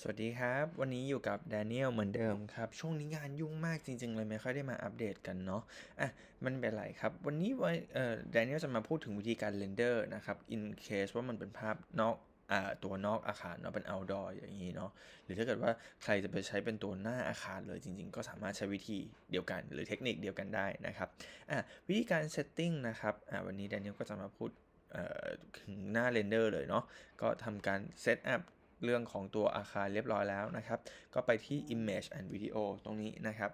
สวัสดีครับ วันนี้อยู่กับแดเนียลเหมือนเดิมครับ ช่วงนี้งานยุ่งมากจริง ๆ เลยไม่ค่อยได้มาอัปเดตกันเนาะอะมันเป็นไรครับ วันนี้วันเอ่อแดเนียลจะมาพูดถึงวิธีการเรนเดอร์นะครับ in case ว่ามันเป็นภาพนอกอ่าตัวนอกอาคารเนาะเป็น outdoor อย่างนี้เนาะหรือถ้าเกิดว่าใครจะไปใช้เป็นตัวหน้าอาคารเลยจริง ๆ ก็สามารถใช้วิธีเดียวกัน หรือเทคนิคเดียวกันได้นะครับอะวิธีการ setting นะครับอะวันนี้แดเนียลก็จะมาพูดเอ่อถึงหน้าเรนเดอร์เลยเนาะก็ทำการเซตอัพ เรื่องของตัวอาคารเรียบร้อยแล้วนะครับ ก็ไปที่ image and video ตรงนี้นะครับ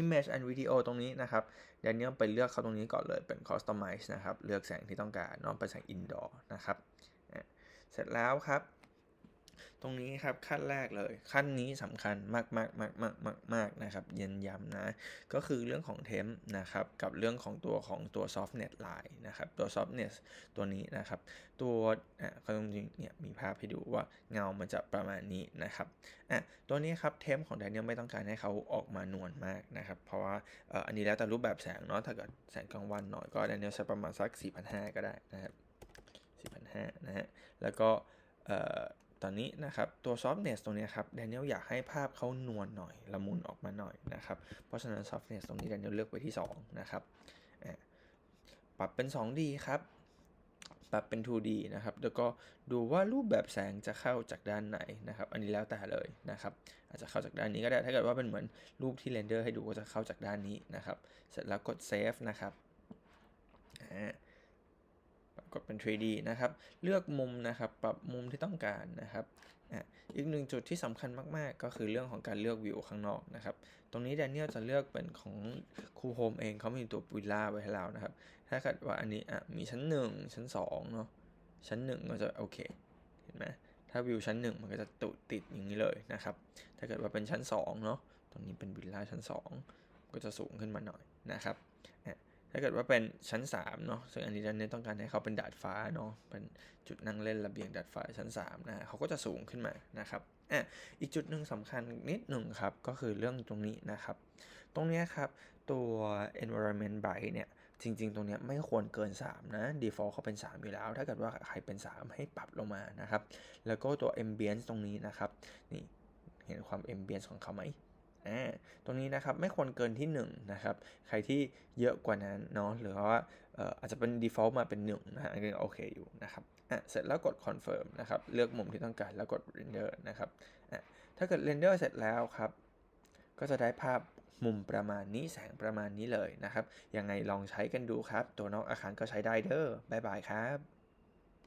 image and video ตรงนี้นะครับเดเนียลไปเลือกเขาตรงนี้ก่อนเลยเป็น customize นะครับ เลือกแสงที่ต้องการน้องไปแสง indoor นะครับ เสร็จแล้วครับ ตรงนี้ครับขั้นแรกเลย ขั้นนี้สำคัญมากมากมากมากมากมากนะครับเย็นย้ำนะ ก็คือเรื่องของเทมนะครับกับเรื่องของตัวของตัว softnet line นะครับตัว softnet ตัวนี้นะครับตัวอะเขาจริงเนี่ยมีภาพให้ดูว่าเงามันจะประมาณนี้นะครับอะตัวนี้ครับเทมของ Daniel ไม่ต้องการให้เขาออกมานวลมากนะครับเพราะว่าเอ่ออันนี้แล้วแต่รูปแบบแสงเนาะถ้าเกิดแสงกลางวันหน่อยก็ Daniel ใช้ประมาณสัก4,500ก็ได้นะครับ4,500นะฮะแล้วก็เอ่อ ตอนนี้นะครับตัว softness ตรงนี้ครับ Daniel อยากให้ภาพเขานวลหน่อยละมุนออกมาหน่อยนะครับเพราะฉะนั้น softness ตรงนี้ Daniel เลือกไว้ที่ 2 นะครับปรับเป็น 2D ครับปรับเป็น 2D นะครับ แล้วก็ดูว่ารูปแบบแสงจะเข้าจากด้านไหนนะครับ อันนี้แล้วแต่เลยนะครับ อาจจะเข้าจากด้านนี้ก็ได้ ถ้าเกิดว่าเป็นเหมือนรูปที่เรนเดอร์ให้ดูก็จะเข้าจากด้านนี้นะครับ เสร็จแล้วกด save นะครับ อ่า กดเป็น 3D นะครับ เลือกมุมนะครับ ปรับมุมที่ต้องการนะครับอะอีกหนึ่งจุดที่สำคัญมากๆ ก็คือเรื่องของการเลือกวิวข้างนอกนะครับ ตรงนี้แดเนียลจะเลือกเป็นของคูโฮมเองเขามีตัววิลล่าไว้ให้เรานะครับ ถ้าเกิดว่าอันนี้อะมีชั้น 1 ชั้น2เนาะ ชั้น 1 ก็จะโอเค เห็นไหมถ้าวิวชั้น 1 มันก็จะตุติดอย่างนี้เลยนะครับ ถ้าเกิดว่าเป็นชั้น2เนาะ ตรงนี้เป็นวิลล่าชั้น 2 ก็จะสูงขึ้นมาหน่อยนะครับอะ ถ้าเกิดว่าเป็นชั้น3เนาะซึ่งอันนี้ดันเนต้องการให้เขาเป็นดาดฟ้าเนาะเป็นจุดนั่งเล่นระเบียงดาดฟ้าชั้น3นะเขาก็จะสูงขึ้นมานะครับอะอีกจุดหนึ่งสำคัญนิดหนึ่งครับก็คือเรื่องตรงนี้นะครับ ตรงนี้ครับตัว environment bright เนี่ยจริง ๆ ตรงนี้ไม่ควรเกิน 3 นะ default เขาเป็น 3 อยู่แล้ว ถ้าเกิดว่าใครเป็น 3 ให้ปรับลงมานะครับ แล้วก็ตัว ambience ตรงนี้นะครับนี่เห็นความ ambience ของเขาไหม ตรงนี้นะครับไม่ควรเกินที่1นะครับใครที่เยอะกว่านั้นเนาะหรือว่าอออาจจะเป็น default มาเป็น1นะฮะอันนี้โอเคอยู่นะครับอะเสร็จแล้วกด confirm นะครับเลือกมุมที่ต้องการแล้วกด render นะครับอะถ้าเกิด render เสร็จแล้วครับก็จะได้ภาพมุมประมาณนี้แสงประมาณนี้เลยนะครับยังไงลองใช้กันดูครับ ตัวนอกอาคารก็ใช้ได้เด้อบ๊ายบายครับ